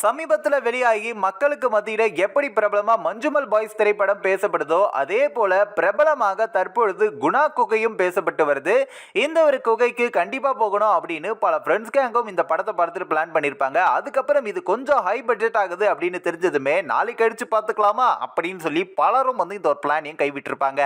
சமீபத்தில் வெளியாகி மக்களுக்கு மத்தியில் எப்படி பிரபலமாக மஞ்சுமல் பாய்ஸ் திரைப்படம் பேசப்படுதோ அதே போல பிரபலமாக தற்பொழுது குணா குகையும் பேசப்பட்டு வருது. இந்த ஒரு குகைக்கு கண்டிப்பாக போகணும் அப்படின்னு பல ஃப்ரெண்ட்ஸ் கேங்கும் இந்த படத்தை பார்த்துட்டு பிளான் பண்ணியிருப்பாங்க அதுக்கப்புறம் இது கொஞ்சம் ஹை பட்ஜெட் ஆகுது அப்படின்னு தெரிஞ்சதுமே நாளைக்கு அடித்து பார்த்துக்கலாமா அப்படின்னு சொல்லி பலரும் வந்து இந்த ஒரு பிளானையும் கைவிட்டிருப்பாங்க.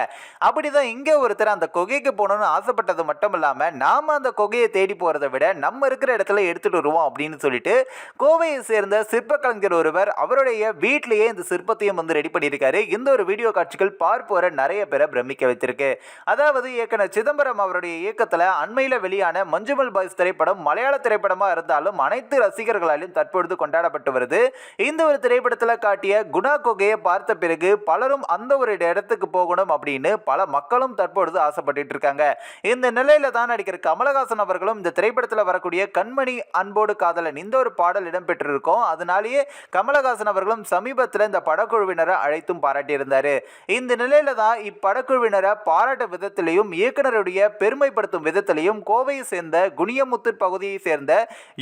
அப்படிதான் இங்கே ஒருத்தர் அந்த குகைக்கு போகணும்னு ஆசைப்பட்டது மட்டும் இல்லாமல் நாம் அந்த குகையை தேடி போகிறத விட நம்ம இருக்கிற இடத்துல எடுத்துகிட்டு வருவோம் அப்படின்னு சொல்லிட்டு கோவையை சேர்ந்த சிற்பக்கலைஞர் ஒருவர் அவருடைய வீட்டிலேயே இந்த சிற்பத்தையும் வந்து ரெடி பண்ணியிருக்காரு. இந்த ஒரு வீடியோ காட்சிகள் பார்ப்போரை நிறைய பேரை பிரமிக்க வச்சிருக்கு அதாவது இயக்குனர் சிதம்பரம் அவருடைய இயக்கத்தில் அண்மையில் வெளியான மஞ்சுமல் பாய்ஸ் திரைப்படம் மலையாள திரைப்படமாக இருந்தாலும் அனைத்து ரசிகர்களாலும் தற்பொழுது கொண்டாடப்பட்டு வருது. இந்த ஒரு திரைப்படத்தில் காட்டிய குணா குகையை பார்த்த பிறகு பலரும் அந்த ஒரு இடத்துக்கு போகணும் அப்படின்னு பல மக்களும் தற்பொழுது ஆசைப்பட்டு இருக்காங்க. இந்த நிலையில தான் நடிகர் கமலஹாசன் அவர்களும் இந்த திரைப்படத்தில் வரக்கூடிய கண்மணி அன்போடு காதலன் இந்த ஒரு பாடல் இடம்பெற்றிருக்கும். அதனாலேயே கமலஹாசன் அவர்களும் சமீபத்தில் இந்த படக்குழுவினரை அழைத்தும் பாராட்டியிருந்தார். இந்த நிலையில தான் இப்படக்குழுவினரை பாராட்ட விதத்திலையும் இயக்குனருடைய பெருமைப்படுத்தும் விதத்திலையும் கோவையை சேர்ந்த குனியமுத்தூர் பகுதியை சேர்ந்த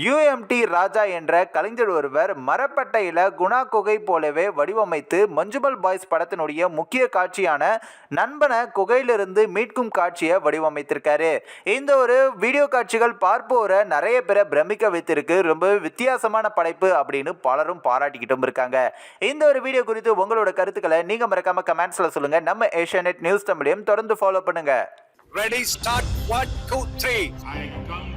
யூஎம்டி ராஜா என்ற கலைஞர் ஒருவர் மரப்பட்டையில் குணா குகை போலவே வடிவமைத்து மஞ்சுமல் பாய்ஸ் படத்தினுடைய முக்கிய காட்சியான நண்பனை குகையிலிருந்து மீட்கும் காட்சியை வடிவமைத்திருக்காரு. இந்த ஒரு வீடியோ காட்சிகள் பார்ப்போரை நிறைய பேரை பிரமிக்க வைத்திருக்கு. ரொம்ப வித்தியாசமான படைப்பு அப்படின்னு பலரும் பாராட்டிக்கிட்டும் இருக்காங்க. இந்த ஒரு வீடியோ குறித்து உங்களோட கருத்துக்களை நீங்க மறக்காம கமெண்ட்ஸ்ல சொல்லுங்க. நம்ம ஏஷியானெட் நியூஸ் தமிழையும் தொடர்ந்து ஃபாலோ பண்ணுங்க. Ready, start, one, two, three.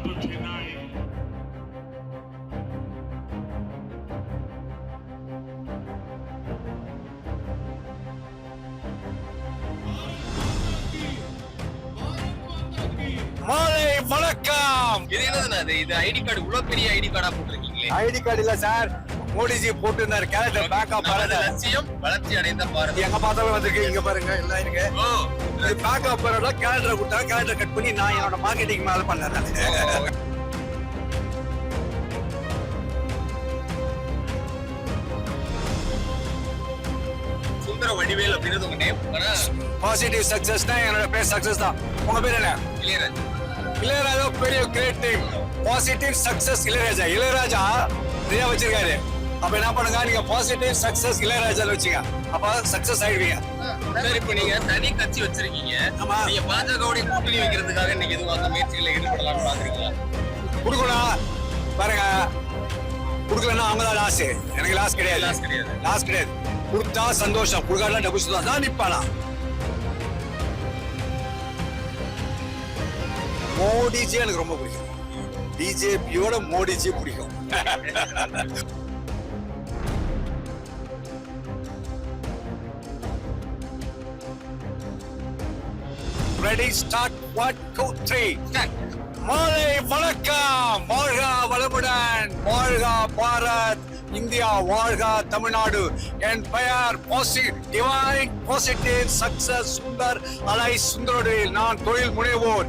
இது என்னதுண்ணா? இது இது ஐடி கார்டு இவ்வளவு பெரிய ஐடி கார்டா போட்டிருக்கீங்களே. ஐடி கார்டு இல்ல சார். மோடிஜி போட்டிருந்தாரு. கேரக்டர் பேக்கப் நமது பாருங்க லட்சியம் வளர்ச்சி அடைந்த பாரதம். எங்க பார்த்தாலும் வந்திருக்கு. இங்க பாருங்க எல்லாம் இருக்கு. இது பேக்கப் பாருங்க கேரக்டர் கொடுத்தா கேரக்டர் கட் பண்ணி நான் என்னோட மார்க்கெட்டிங் மேல பண்ணேன். சுந்தர வடிவேல் அப்படின்றது உங்க நேம் பாசிட்டிவ் சக்சஸ்னா என்னோட பேர் சக்சஸ் தான். உங்க பேர் என்ன? இளையராஜா. இளையராஜா பெரிய great team positive success Ilaiyaraaja. Ilaiyaraaja நிறைய வச்சிருக்காரு. அப்ப என்ன பண்ணுங்க? நீங்க பாசிட்டிவ் சக்சஸ் இளையராஜால வச்சுங்க. அப்ப சக்சஸ் ஆயிடுவீங்க. சார் இப்போ நீங்க தனி கட்சி வச்சிருக்கீங்க. ஆமா. நீங்க பாஜகவுடைய கூட்டணி வைக்கிறதுக்காக நீங்க எதுவும் அந்த முயற்சிகளை ஈடுபடலாம்னு பாக்குறீங்களா? கொடுக்கணும் பாருங்க. கொடுக்கலன்னா அவங்க தான் லாஸ் எனக்கு லாஸ் கிடையாது. Loss கிடையாது. லாஸ் கிடையாது. கொடுத்தா சந்தோஷம். கொடுக்காட்டா டபுள் தான். தான் நிப்பானா? மோடிஜி எனக்கு ரொம்ப பிடிக்கும். பிஜேபியோட மோடிஜி பிடிக்கும். Ready start one two three மாலை வணக்கம். வாழ்க வளமுடன். வாழ்க பாரத். இந்தியா வாழ்க தமிழ்நாடு. என் பெயர் டிவைன் பாசிட்டிவ் சக்சஸ் சுந்தர் அலை சுந்தரோடு நான் தொழில் முனைவோர்.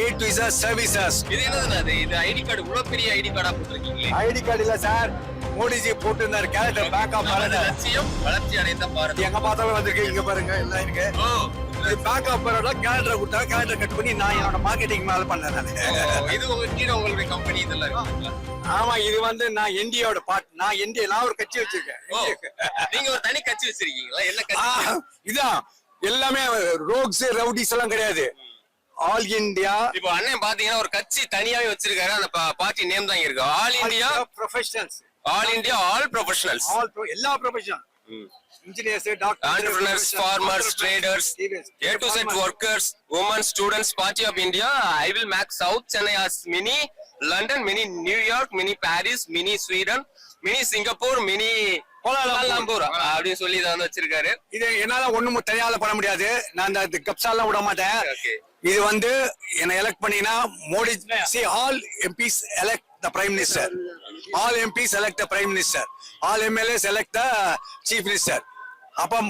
ஏ டு இஸ் சர்வீசஸ் இது என்னதுண்ணா இது? இது ஐடி கார்டு இவ்வளவு பெரிய ஐடி கார்டா போட்டிருக்கீங்களே? ஐடி கார்டு இல்ல சார். மோடிஜி போட்டிருந்தாரு. கேரக்டர் பேக்கப் நமது பாருங்க. லட்சியம் வளர்ச்சி அடைந்த பாரதம். எங்க பார்த்தாலும் வந்திருக்கு? இங்க பாருங்க எல்லாம் இருக்கு ஓ இது பேக்கப் பாருங்க. கேரக்டர் கொடுத்தா கேரக்டர் கட் பண்ணி நான் என்னோட மார்க்கெட்டிங் மேல பண்ணேன் நானு. இது உங்க கீழே உங்களுடைய கம்பெனி இதெல்லாம் ஆமா இது வந்து நான் என்டியோட பார்ட் நான் என்டி நான் ஒரு கட்சி வச்சிருக்கேன். நீங்க ஒரு தனி கட்சி வச்சிருக்கீங்களா? என்ன கட்சி? இதான். எல்லாமே ரோக்ஸ் ரவுடிஸ் எல்லாம் கிடையாது. ஆல் இந்தியா இப்போ அண்ணன் பாத்தீங்கன்னா ஒரு கட்சி தனியாவே வச்சிருக்காரு அந்த பார்ட்டி நேம் தான் இருக்கு all India professionals all India all professionals all எல்லா profession engineers doctor entrepreneurs farmers traders a to z workers women students party of india i will make south chennai as mini london mini new york mini paris mini sweden mini singapore mini Kuala Lumpur அப்படின்னு சொல்லி இதை வந்து வச்சிருக்காரு. இது என்னால ஒண்ணும் தனியால பண்ண முடியாது. நான் அந்த கப்சாலாம் விட மாட்டேன். இது வந்து என்ன எலெக்ட் பண்ணீங்கன்னா Modi see all MPs elect the prime minister all MPs elect the prime minister all MLAs elect the chief minister அப்ப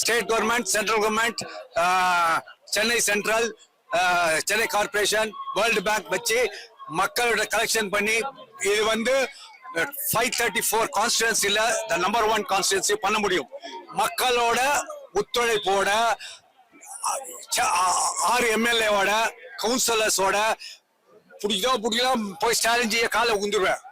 state government central government Chennai central Chennai corporation world bank வச்சு மக்களோட collection பண்ணி இது வந்து five thirty four கான்ஸ்டிடுவன்சில the number one constituency பண்ண முடியும். மக்களோட ஒத்துழைப்போட ச- ஆறு எம்எல்ஏவோட கவுன்சிலர்ஸோட பிடிக்கோ பிடிக்கலாம் போய் ஸ்டாலின் காலை உந்துருவேன்